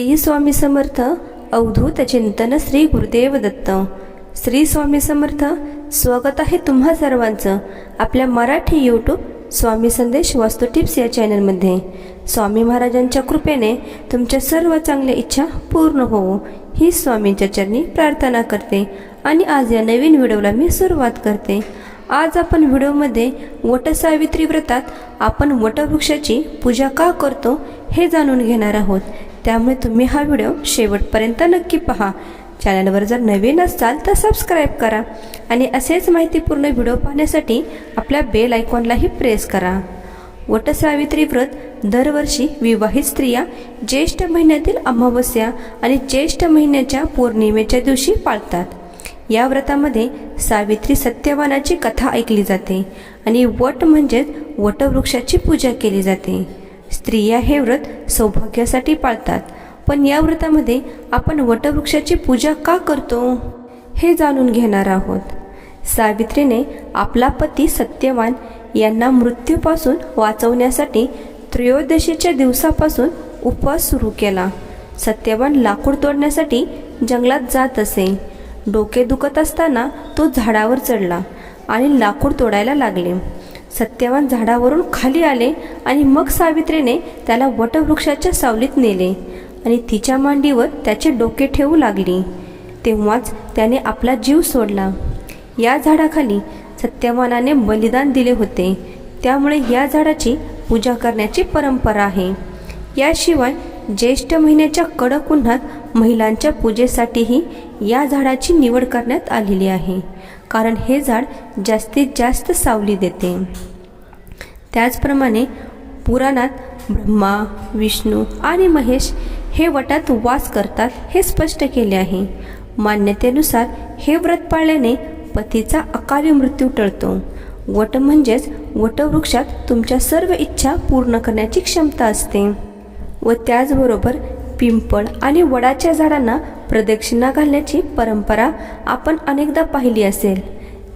श्री स्वामी समर्थ अवधूत चिंतन श्री गुरुदेव दत्त. श्री स्वामी समर्थ स्वागत आहे तुम्हा सर्वांचं आपल्या मराठी यूट्यूब स्वामी संदेश वास्तू टिप्स या चॅनलमध्ये. स्वामी महाराजांच्या कृपेने तुमच्या सर्व चांगल्या इच्छा पूर्ण होवो ही स्वामींच्या चरणी प्रार्थना करते आणि आज या नवीन व्हिडिओला मी सुरुवात करते. आज आपण व्हिडिओमध्ये वटसावित्री व्रतात आपण वटवृक्षाची पूजा का करतो हे जाणून घेणार आहोत. त्यामुळे तुम्ही हा व्हिडिओ शेवटपर्यंत नक्की पहा. चॅनलवर जर नवीन असाल तर सबस्क्राईब करा आणि असेच माहितीपूर्ण व्हिडिओ पाहण्यासाठी आपल्या बेल आयकॉनलाही प्रेस करा. वटसावित्री व्रत दरवर्षी विवाहित स्त्रिया ज्येष्ठ महिन्यातील अमावस्या आणि ज्येष्ठ महिन्याच्या पौर्णिमेच्या दिवशी पाळतात. या व्रतामध्ये सावित्री सत्यवानाची कथा ऐकली जाते आणि वट म्हणजेच वटवृक्षाची पूजा केली जाते. स्त्रिया हे व्रत सौभाग्यासाठी पाळतात. पण या व्रतामध्ये आपण वटवृक्षाची पूजा का करतो? हे जाणून घेणार आहोत. सावित्रीने आपला पती सत्यवान यांना मृत्यूपासून वाचवण्यासाठी त्रयोदशीच्या दिवसापासून उपवास सुरू केला. सत्यवान लाकूड तोडण्यासाठी जंगलात जात असे. डोके दुखत असताना तो झाडावर चढला आणि लाकूड तोडायला लागले. सत्यवान झाडावरून खाली आले आणि मग सावित्रीने त्याला वटवृक्षाच्या सावलीत नेले आणि तिच्या मांडीवर त्याचे डोके ठेवू लागली. तेव्हाच त्याने आपला जीव सोडला. या झाडाखाली सत्यवानाने बलिदान दिले होते. त्यामुळे या झाडाची पूजा करण्याची परंपरा आहे. याशिवाय ज्येष्ठ महिन्याच्या कडक उन्हात महिलांच्या पूजेसाठीही या झाडाची निवड करण्यात आलेली आहे. कारण हे झाड जास्तीत जास्त सावली देते. त्याचप्रमाणे पुराणात ब्रह्मा विष्णू आणि महेश हे वटात वास करतात हे स्पष्ट केले आहे. मान्यतेनुसार हे व्रत पाळल्याने पतीचा अकाली मृत्यू टळतो. वट म्हणजेच वटवृक्षात तुमच्या सर्व इच्छा पूर्ण करण्याची क्षमता असते. व त्याचबरोबर पिंपळ आणि वडाच्या झाडांना प्रदक्षिणा घालण्याची परंपरा आपण अनेकदा पाहिली असेल.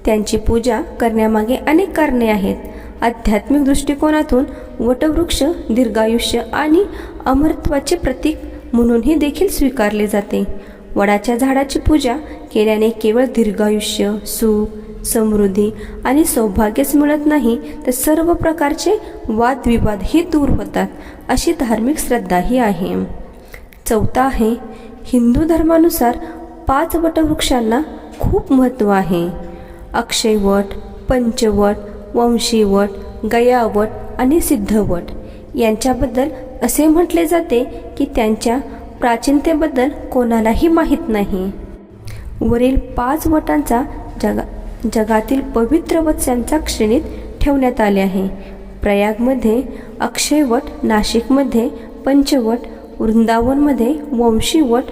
त्यांची पूजा करण्यामागे अनेक कारणे आहेत. आध्यात्मिक दृष्टिकोनातून वटवृक्ष दीर्घायुष्य आणि अमरत्वाचे प्रतीक म्हणूनही देखील स्वीकारले जाते. वडाच्या झाडाची पूजा केल्याने केवळ दीर्घायुष्य सुख समृद्धी आणि सौभाग्यच मिळत नाही तर सर्व प्रकारचे वादविवादही दूर होतात अशी धार्मिक श्रद्धाही आहे. चौथा आहे हिंदू धर्मानुसार पाच वटवृक्षांना खूप महत्त्व आहे. अक्षयवट पंचवट वंशीवट गयावट आणि सिद्धवट यांच्याबद्दल असे म्हटले जाते की त्यांच्या प्राचीनतेबद्दल कोणालाही माहीत नाही. वरील पाच वटांचा जगा जगातील पवित्र वत्स्यांचा श्रेणीत ठेवण्यात आले आहे. प्रयागमध्ये अक्षयवट नाशिकमध्ये पंचवट वृंदावनमध्ये वंशीवट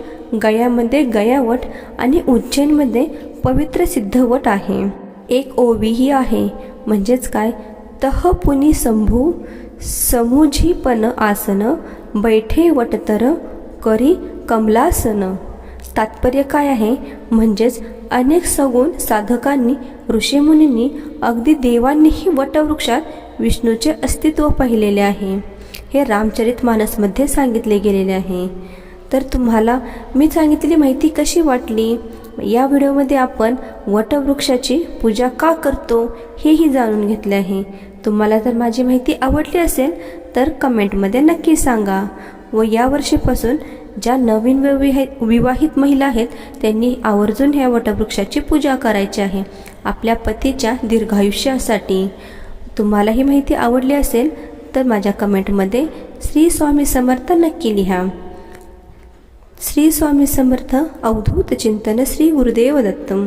गयामध्ये गयावट आणि उज्जैनमध्ये पवित्र सिद्धवट आहे. एक ओवीही आहे. म्हणजेच काय? तह पुनी संभू समुझीपन आसन बैठे वटतर करी कमलासन. तात्पर्य काय आहे? म्हणजेच अनेक सगुण साधकांनी ऋषीमुनींनी अगदी देवांनीही वटवृक्षात विष्णूचे अस्तित्व पाहिलेले आहे. हे रामचरित मानसमध्ये सांगितले गेलेले आहे. तर तुम्हाला मी सांगितलेली माहिती कशी वाटली? या व्हिडिओमध्ये आपण वटवृक्षाची पूजा का करतो हेही जाणून घेतले आहे. तुम्हाला जर माझी माहिती आवडली असेल तर कमेंटमध्ये नक्की सांगा व यावर्षीपासून ज्या नवीन विवाहित विवाहित महिला आहेत त्यांनी आवर्जून ह्या वटवृक्षाची पूजा करायची आहे. आपल्या पतीच्या दीर्घायुष्यासाठी. तुम्हाला ही माहिती आवडली असेल तर माझ्या कमेंटमध्ये श्री स्वामी समर्थ नक्की लिहा. श्री स्वामी समर्थ अवधूत चिंतन श्री गुरुदेव दत्तम